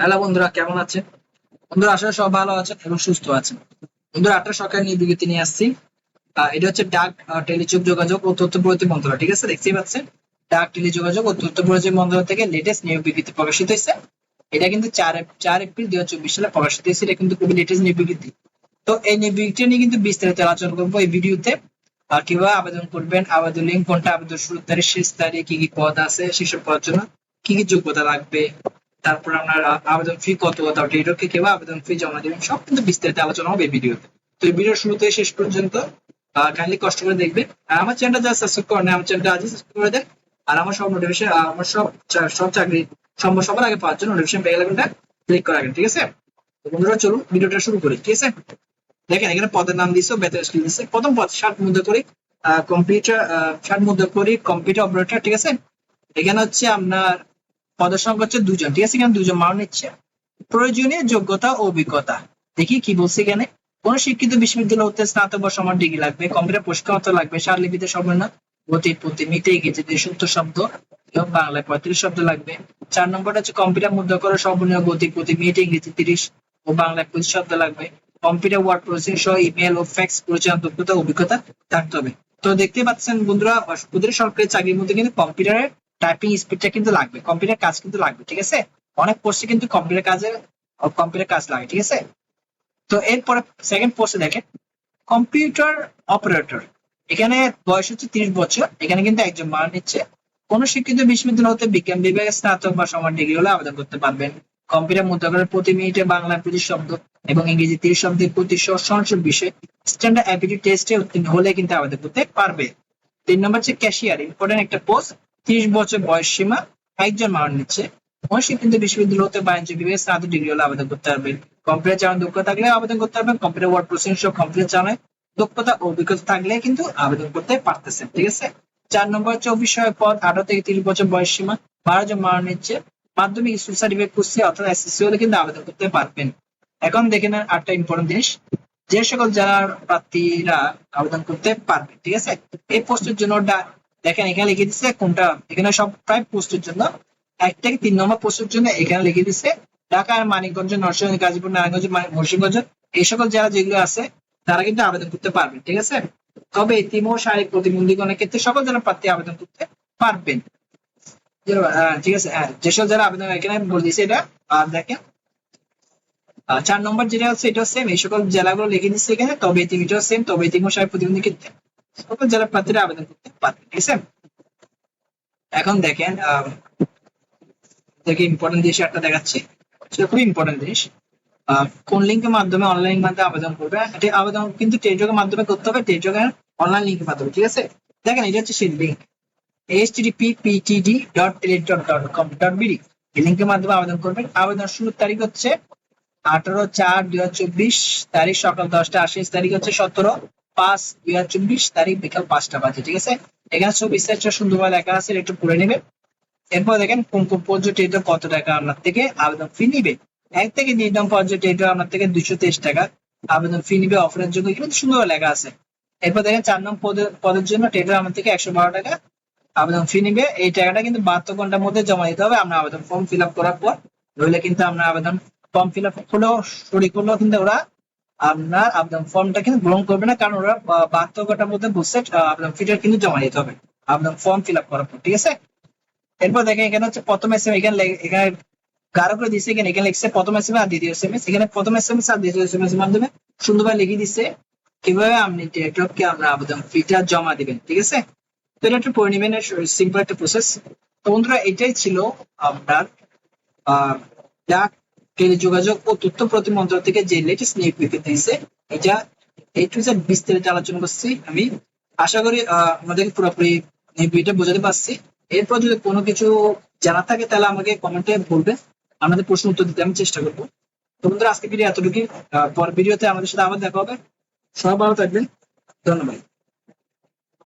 Hello বন্ধুরা, কেমন আছেন? বন্ধুরা আসলে সব ভালো আছেন এবং সুস্থ আছেন। বন্ধুরা আটটা সরকার নিয়ে বিজ্ঞপ্তি নিয়ে আসছি। এটা হচ্ছে ডাক টেলিযোগ যোগাযোগ ও তথ্য প্রযুক্তি মন্ত্রণালয়, ঠিক আছে? দেখতেই পাচ্ছেন? ডাক, টেলিযোগাযোগ ও তথ্য প্রযুক্তি মন্ত্রণালয় থেকে লেটেস্ট নিয়োগ বিজ্ঞপ্তি প্রকাশিত হয়েছে। এটা কিন্তু চার চার এপ্রিল দুই হাজার চব্বিশ সালে প্রকাশিত হয়েছে। এটা কিন্তু খুবই লেটেস্ট নিয়োগ বিজ্ঞপ্তি। তো এই নিয়োগ বিজ্ঞপ্তি নিয়ে কিন্তু বিস্তারিত আলোচনা করব এই ভিডিওতে। আর কীভাবে আবেদন করবেন, আবেদন লিঙ্ক কোনটা, আবেদন শুরুর তারিখ, শেষ তারিখ, কি কি পদ আছে, সেসব পদের জন্য কি কি যোগ্যতা লাগবে তারপর আপনার আবেদন ফি কত কত এটাকে কীভাবে আবেদন ফি জমা দেবেন, সব কিন্তু বিস্তারিত আলোচনা হবে ভিডিওতে তো। এই ভিডিও শুরু থেকে শেষ পর্যন্ত কাইন্ডলি কষ্ট করে দেখবেন। আর আমার চ্যানেলটা যা সাবস্ক্রাইব করেন আমার চ্যানেলটা আজই সাবস্ক্রাইব করে দেন। আর আমার সব নোটিফিকেশন আমার সব সব চাকরি সম্ভব সবার আগে পাওয়ার জন্য নোটিফিকেশন পেয়ে গেলে ক্লিক করে রাখেন ঠিক আছে? তো বন্ধুরা, চলুন ভিডিওটা শুরু করি, ঠিক আছে? দেখেন, এখানে পদের নাম দিয়েছে বেতন স্কিল দিচ্ছে প্রথম পদ, ষাট মুদ্রা করি কম্পিউটার ষাট মুদ্রা করি কম্পিউটার অপারেটর ঠিক আছে? এখানে হচ্ছে আপনার পদের সংখ্যা হচ্ছে দুজন ঠিক আছে? এখানে দুজন মানুষ নিচ্ছে। প্রয়োজনীয় যোগ্যতা ও অভিজ্ঞতা। দেখি কি বলছে এখানে। কোন শিক্ষিত বিশ্ববিদ্যালয় হতে স্নাতক বা সমান ডিগ্রি লাগবে, কম্পিউটার প্রশিক্ষণ লাগবে, সারলিপিতে সর্বনা গতি প্রতি মিতে ইংরেজিতে সত্তর শব্দ এবং বাংলায় পঁয়ত্রিশ শব্দ লাগবে। চার নম্বরটা হচ্ছে কম্পিউটার মুদ্রা করা সর্বনীয় গতি প্রতি মিনিটে ইংরেজি তিরিশ ও বাংলায় পঁচিশ শব্দ লাগবে। কম্পিউটার ওয়ার্ড প্রসেসিং সহ ইমেল ও ফ্যাক্স পরিচালনা দক্ষতা অভিজ্ঞতা থাকতে হবে। তো দেখতে পাচ্ছেন বন্ধুরা প্রতিটি সরকারি চাকরির মধ্যে কিন্তু কম্পিউটারের টাইপিং স্পিডটা কিন্তু লাগবে কম্পিউটার কাজ কিন্তু লাগবে, ঠিক আছে? অনেক পোস্টে কিন্তু কম্পিউটার কাজের কম্পিউটার কাজ লাগে, ঠিক আছে? তো এরপরে সেকেন্ড পোস্টে দেখেন কম্পিউটার অপারেটর এখানে বয়স হচ্ছে তিরিশ বছর, এখানে কিন্তু একজন মান নিচ্ছে। কোন শিক্ষিত বিশ্ববিদ্যালয় হতে বিজ্ঞান বিভাগে স্নাতক বা সমান ডিগ্রি হলে আবেদন করতে পারবেন। কম্পিউটার মুদ্রা করে প্রতি মিনিটে বাংলা প্রতি শব্দ এবং ইংরেজি তিরিশ শব্দের প্রতি সহনশীল বিষয় স্ট্যান্ডার্ড অ্যাবিলিটি টেস্টে উত্তীর্ণ হলে কিন্তু আবেদন করতে পারবে। তিন নম্বর হচ্ছে ক্যাশিয়ার ইম্পর্টেন্ট একটা পোস্ট তিরিশ বছর বয়স সীমা একজন মান নিচ্ছে। অশিক্ষিত বিশ্ববিদ্যালয় হতে বাণিজ্য বিভাগে স্নাতক ডিগ্রি হলে আবেদন করতে পারবেন। কম্পিউটার চালানোর দক্ষতা থাকলে আবেদন করতে পারবেন কম্পিউটার ওয়ার্ড প্রসেসিং সহ কম্পিউটার চালানোর দক্ষতা অভিজ্ঞতা থাকলে কিন্তু আবেদন করতে পারতেছেন, ঠিক আছে? চার নম্বর হচ্ছে অফিসয় পদ, আঠারো থেকে তিরিশ বছর বয়স সীমা, বারো জন মান নিচ্ছে। মাধ্যমিক স্কুল সার্টিফিকেট করছে অর্থাৎ এসএসসি হলে কিন্তু আবেদন করতে পারবেন। এখন দেখে নেন আটটা ইম্পর্টেন্ট জিনিস। যে সকল জেলার প্রার্থীরা আবেদন করতে পারবে, ঠিক আছে? এই পোস্টের জন্য দেখেন এখানে লিখে দিচ্ছে কোনটা? এখানে সব প্রায় পোস্টের জন্য এক থেকে তিন নম্বর পোস্টের জন্য এখানে লিখে দিচ্ছে ঢাকা মানিকগঞ্জ নরসিংদী গাজীপুর নারায়ণগঞ্জ মা- মুন্সিগঞ্জ এই সকল জেলা যেগুলো আছে তারা কিন্তু আবেদন করতে পারবে ঠিক আছে? তবে এতিম ও শারীরিক প্রতিবন্ধীগণের ক্ষেত্রে সকল জেলা প্রার্থী আবেদন করতে পারবেন। আহ, ঠিক আছে হ্যাঁ যেসব যারা আবেদন এখানে বলে দিচ্ছে এটা আর দেখেন চার নম্বর যেটা হচ্ছে এটা সেম এই সকল জেলাগুলো লিখে দিচ্ছে এখানে তবে এতিম সেম তবে এতিম ও প্রতিবন্ধী ক্ষেত্রে। সকল জেলা প্রার্থীরা আবেদন করতে পারবে, ঠিক আছে? এখন দেখেন থেকে ইম্পর্টেন্ট জিনিস একটা দেখাচ্ছি। সেটা খুবই ইম্পর্টেন্ট জিনিস। কোন লিঙ্কের মাধ্যমে অনলাইন মাধ্যমে আবেদন করবে? এটা আবেদন কিন্তু টেলিযোগের মাধ্যমে করতে হবে টেলিযোগের অনলাইন লিঙ্কের মাধ্যমে, ঠিক আছে? দেখেন, এটা হচ্ছে সেই link http ptd dot dot dot com, dot bd এই লিঙ্কের মাধ্যমে আবেদন করবেন। আবেদন শুরুর তারিখ হচ্ছে আঠারো চার দুই হাজার চব্বিশ, তারিখ সকাল দশটা আশি তারিখ হচ্ছে সতেরো। পাঁচ দুই হাজার চব্বিশ তারিখ বিকাল পাঁচটা বাজে, ঠিক আছে? এখানে সব বিস্তারিত সুন্দরভাবে লেখা আছে, একটু পড়ে নেবেন। এরপর দেখেন, কোন কোন পর্যটন কত টাকা আপনার থেকে আবেদন ফি নিবে? এক থেকে নম্বর পর্যটন আপনার থেকে দুইশো তেইশ টাকা আবেদন ফি নিবে অফারের জন্য, কিন্তু সুন্দর লেখা আছে। এরপর দেখেন, চার নম্বর পদের পদের জন্য টেটার আমার থেকে একশো বারো টাকা আবেদন ফি নিবে। এই টাকাটা কিন্তু বাহাত্তর ঘণ্টার মধ্যে জমা দিতে হবে। আমরা আবেদন ফর্ম ফিল আপ করার পর, নইলে কিন্তু আমরা আবেদন ফর্ম ফিল আপ করলেও সঠিক করলেও কিন্তু ওরা আপনার আবেদন ফর্মটা কিন্তু গ্রহণ করবে না, কারণ ওরা বা- বাহাত্তর ঘণ্টার মধ্যে বসে আবেদন ফিটা কিন্তু জমা দিতে হবে। আবেদন ফর্ম ফিল আপ করার পর, ঠিক আছে? এরপর দেখেন, এখানে হচ্ছে প্রথম এস এম এখানে এখানে গাঢ় করে দিচ্ছে এখানে এখানে লিখছে প্রথম এস এম আর দ্বিতীয় এস এম এস এখানে প্রথম এস এম এস আর দ্বিতীয় এস এম এস মাধ্যমে সুন্দরভাবে লিখে দিচ্ছে কীভাবে আপনি টেলিটককে আমরা আবেদন ফিটা জমা দিবেন, ঠিক আছে? তো এটা একটু পড়ে নেবেন সিম্পল একটা প্রসেস তো বন্ধুরা, এটাই ছিল আপনার ডাক টেলিযোগাযোগ ও তথ্য প্রতিমন্ত্র থেকে যে লেটেস্ট নিয়োগ বিজ্ঞপ্তি দিয়েছে এটা এই টু জেড বিস্তারিত আলোচনা করছি আমি। আশা করি আমাদেরকে পুরোপুরি নিয়োগ বিজ্ঞপ্তি বোঝাতে পারছি। এরপর যদি কোনো কিছু জানা থাকে তাহলে আমাকে কমেন্টে বলবেন। আমাদের প্রশ্ন উত্তর দিতে আমি চেষ্টা করব। তো বন্ধুরা আজকে ভিডিও এতটুকুই। আহ, পরের ভিডিওতে আমাদের সাথে আবার দেখা হবে। সবাই ভালো থাকবেন। ধন্যবাদ।